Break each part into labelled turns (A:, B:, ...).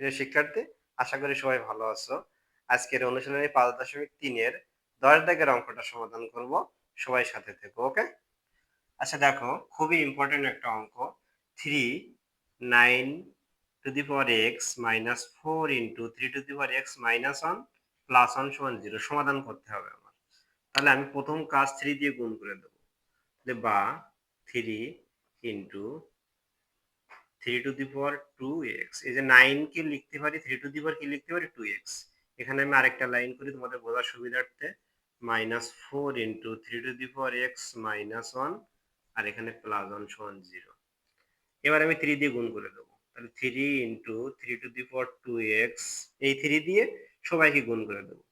A: প্রিয় শিক্ষার্থী, আশা করি সবাই ভালো আছো। আজকের অনুশীলনী পাঁচ দশমিক তিনের দশ দাগের অঙ্কটা সমাধান করব। সবাই সাথে থেকো, ওকে? আচ্ছা দেখো, খুবই ইম্পর্টেন্ট একটা অঙ্ক। Three nine to the power x minus four into three to the power x minus one plus one সমান জিরো সমাধান করতে হবে আমার। তাহলে আমি প্রথম কাজ থ্রি দিয়ে গুণ করে দেবো। বা three into three to the power two x এই যে নাইন কে লিখতে পারি থ্রি টু দি পাওয়ার কি লিখতে পারি? টু এক্স এখানে আমি আরেকটা লাইন করি তোমাদের বোঝার সুবিধার্থে। Minus four into three to the power x minus one আর এখানে প্লাস ওয়ান সমান জিরো এবার আমি থ্রি দিয়ে গুণ করে দেবো। তাহলে three into three to the power two x এই থ্রি দিয়ে সবাইকে গুণ করে দেবো।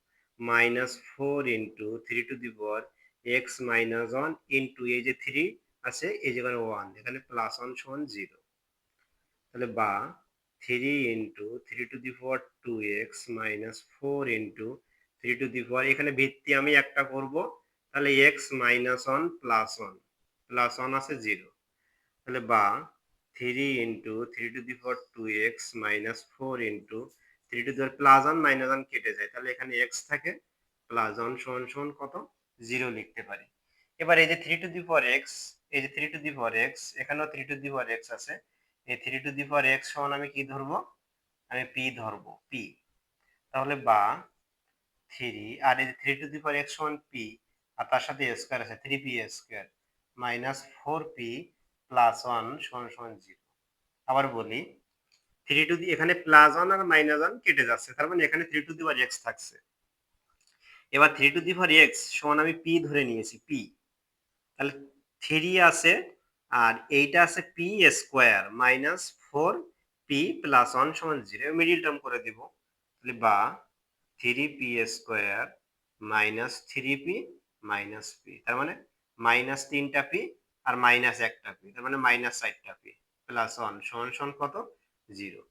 A: Minus four into three to the power x minus one into এই যে থ্রি আছে, এই যেখানে ওয়ান এখানে প্লাস ওয়ান সমান জিরো তাহলে বা three into three to the power two x minus four into three to the power এখানে ভিত্তি আমি একটা করব, তাহলে x minus one plus one plus one আছে জিরো তাহলে বা three into three to the power two x minus four into three to the power plus one minus one কেটে যায়, তাহলে এখানে এক্স থাকে প্লাস ওয়ান সমান সমান কত? জিরো লিখতে পারি। এবার এই যে three to the power x এই যে three to the power x এখানেও three to the power x আছে এই three to the power x সমান আমি কি ধরবো? আমি পি ধরবো পি তাহলে বা থ্রি আর এই three to the power x সমান পি আর তার সাথে স্কোয়ার আছে three P square minus four P plus one সমান সমান জিরো আবার বলি থ্রি টু দি এখানে প্লাস ওয়ান আর মাইনাস ওয়ান কেটে যাচ্ছে, তার মানে এখানে three to the power x থাকছে। এবার three to the power x সমান আমি পি ধরে নিয়েছি পি তাহলে থ্রি আছে আর এইটা আছে P square minus four P plus one সমান জিরো মিডিল টার্ম করে দিব। তাহলে বা three P square minus three P minus P তার মানে মাইনাস তিনটা পি আর মাইনাস একটা পি তার মানে মাইনাস চারটা পি প্লাস ওয়ান সমান সমান কত? জিরো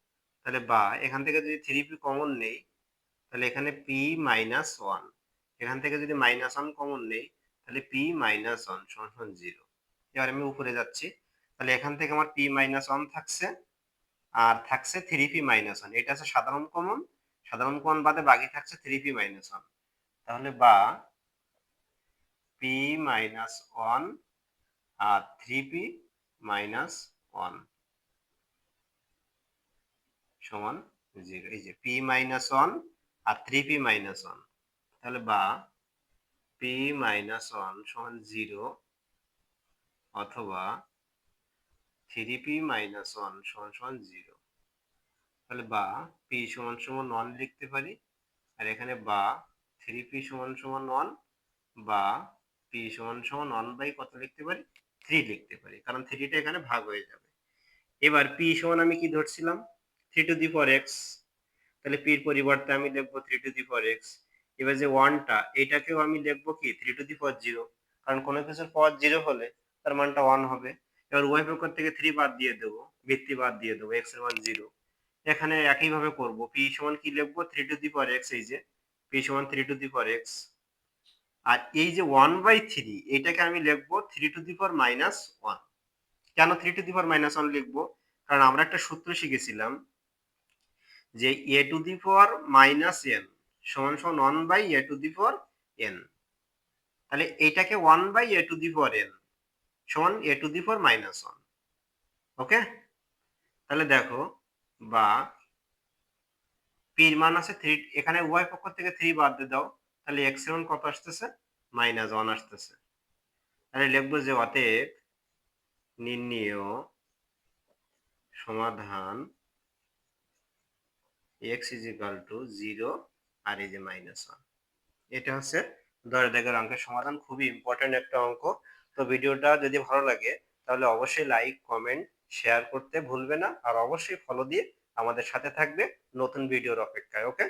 A: তাহলে বা এখান থেকে যদি থ্রি পি কমন নেই, তাহলে এখানে পি মাইনাস ওয়ান এখান থেকে যদি মাইনাস ওয়ান কমন নেই, তাহলে পি মাইনাস ওয়ান সমান সমান জিরো এবার আমি উপরে যাচ্ছি। তাহলে এখান থেকে আমার পি মাইনাস ওয়ান থাকছে আর থাকছে থ্রি পি মাইনাস ওয়ান এটা হচ্ছে সাধারণ কমন সাধারণ কমন বাদে বাকি থাকছে থ্রি পি মাইনাস ওয়ান তাহলে বা পি মাইনাস ওয়ান আর থ্রি পি মাইনাস ওয়ান সমান জিরো এই যে পি মাইনাস ওয়ান আর থ্রি পি মাইনাস ওয়ান তাহলে বা পি মাইনাস ওয়ান সমান জিরো অথবা থ্রি পি মাইনাস ওয়ান সমান সমান জিরো তাহলে বা পি সমান সমান ওয়ান লিখতে পারি, আর এখানে বা থ্রি পি সমান সমান ওয়ান বা পি সমান সমান ওয়ান বাই কত লিখতে পারি? থ্রি লিখতে পারি, কারণ থ্রিটা এখানে ভাগ হয়ে যাবে। এবার পি সমান আমি কি ধরছিলাম? Three to the for x তাহলে পির পরিবর্তে আমি লিখব three to the for x এবার যে ওয়ানটা এটাকেও আমি লিখব কি three to the for zero কারণ কোনো কিছুর পাওয়ার জিরো হলে তার মানটা ওয়ান হবে। এবার উভয় পক্ষ থেকে থ্রি বাদ দিয়ে দেবো, ভিত্তি বাদ দিয়ে দেবো এক্সের মান জিরো এখানে একইভাবে করব পি সমান কি লিখব? Three to the power x এই যে পি সমান three to the power x আর এই যে ওয়ান বাই থ্রি এটাকে আমি লিখব three to the power minus one কেন three to the power minus one লিখব? কারণ আমরা একটা সূত্র শিখেছিলাম যে A to the power minus N সমান সমান one by A to the power N তাহলে এটাকে one by A to the power N সমান A to the power minus one okay তাহলে দেখো, বা পির মান আছে থ্রি এখানে উভয় পক্ষ থেকে থ্রি বাদ দিয়ে দাও, তাহলে এক্সের মান কত আসতেছে? মাইনাস ওয়ান আসতেছে। তাহলে লিখব যে অতএব নির্ণীয় সমাধান x is equal to zero আর এই যে মাইনাস ওয়ান এটা হচ্ছে দশ দাগের অঙ্কের সমাধান, খুবই ইম্পর্টেন্ট একটা অঙ্ক। তো ভিডিওটা যদি ভালো লাগে, তাহলে অবশ্যই লাইক কমেন্ট শেয়ার করতে ভুলবে না। আর অবশ্যই ফলো দিয়ে আমাদের সাথে থাকবে নতুন ভিডিওর অপেক্ষায় ওকে